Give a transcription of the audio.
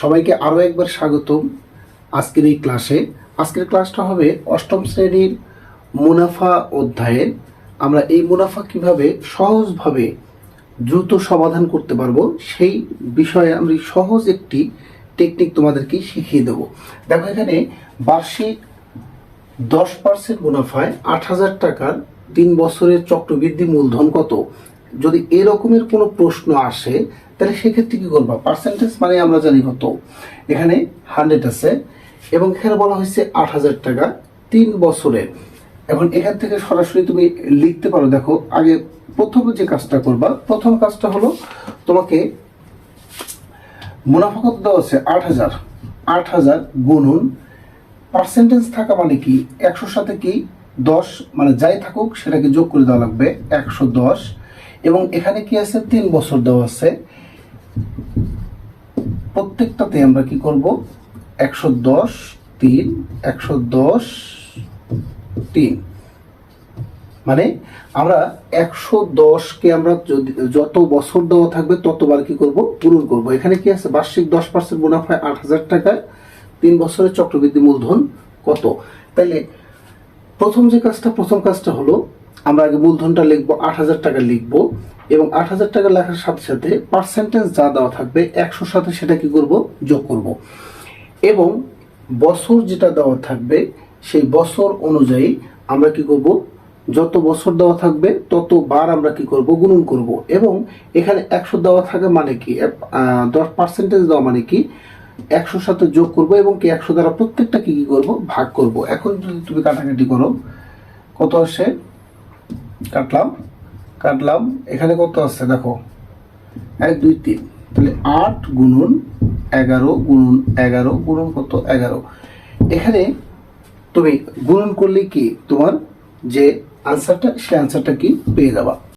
সবাইকে আরও একবার স্বাগতম আজকের এই ক্লাসে। আজকের ক্লাসটা হবে অষ্টম শ্রেণির মুনাফা অধ্যায়ের আমরা এই মুনাফা কীভাবে সহজভাবে দ্রুত সমাধান করতে পারব, সেই বিষয়ে আমি সহজ একটি টেকনিক তোমাদেরকে শিখিয়ে দেবো। দেখো এখানে বার্ষিক দশ পার্সেন্ট মুনাফায় আট হাজার টাকার তিন বছরের চক্রবৃদ্ধি মূলধন কত? যদি এরকমের কোনো প্রশ্ন আসে, তাহলে সেক্ষেত্রে কি করবা? পার্সেন্টেজ মানে আমরা জানি কত? এখানে হান্ড্রেড আছে এবং এখানে বলা হয়েছে আট হাজার টাকা তিন বছরের এখন এখান থেকে সরাসরি তুমি লিখতে পারো, দেখো, আগে প্রথম যে কাজটা করবা, প্রথম কাজটা হলো তোমাকে মুনাফা কত দেওয়া আছে আট হাজার। আট হাজার গুণুন পার্সেন্টেজ থাকা মানে কি? একশোর সাথে কি দশ মানে যাই থাকুক, সেটাকে যোগ করে দেওয়া লাগবে একশো দশ। এবং এখানে কি আছে? তিন বছর দেওয়া আছে। প্রত্যেকটাতে আমরা কি করব? একশো দশ, তিন, একশো দশ, তিন। মানে আমরা একশো দশকে আমরা যদি যত বছর দেওয়া থাকবে, ততবার কি করব? পূরণ করব। এখানে কি আছে? বার্ষিক দশ পার্সেন্ট মুনাফায় আট হাজার টাকায় তিন বছরের চক্রবৃদ্ধি মূলধন কত? তাইলে প্রথম যে কাজটা, প্রথম কাজটা হলো আমরা আগে মূলধনটা লিখব আট হাজার টাকা লিখব, এবং আট হাজার টাকা লেখার সাথে সাথে পার্সেন্টেজ যা দেওয়া থাকবে একশোর সাথে সেটা কি করব? যোগ করব। এবং বছর যেটা দেওয়া থাকবে, সেই বছর অনুযায়ী আমরা কি করব? যত বছর দেওয়া থাকবে ততবার আমরা কি করব? গুণন করব। এবং এখানে একশো দেওয়া থাকে মানে কি? দশ পার্সেন্টেজ দেওয়া মানে কি? একশোর সাথে যোগ করব এবং কি একশো দ্বারা প্রত্যেকটা কি কি করব? ভাগ করব। এখন যদি তুমি কাটাকাটি করো, কত আসে? কাটলাম কাটলাম, এখানে কত আসছে দেখো? এক, দুই, তিন। তাহলে আট গুণন এগারো গুণন এগারো গুণন কত? এগারো। এখানে তুমি গুণন করলে কি? তোমার যে আনসারটা সে আনসারটা কি? পেয়ে যাবা।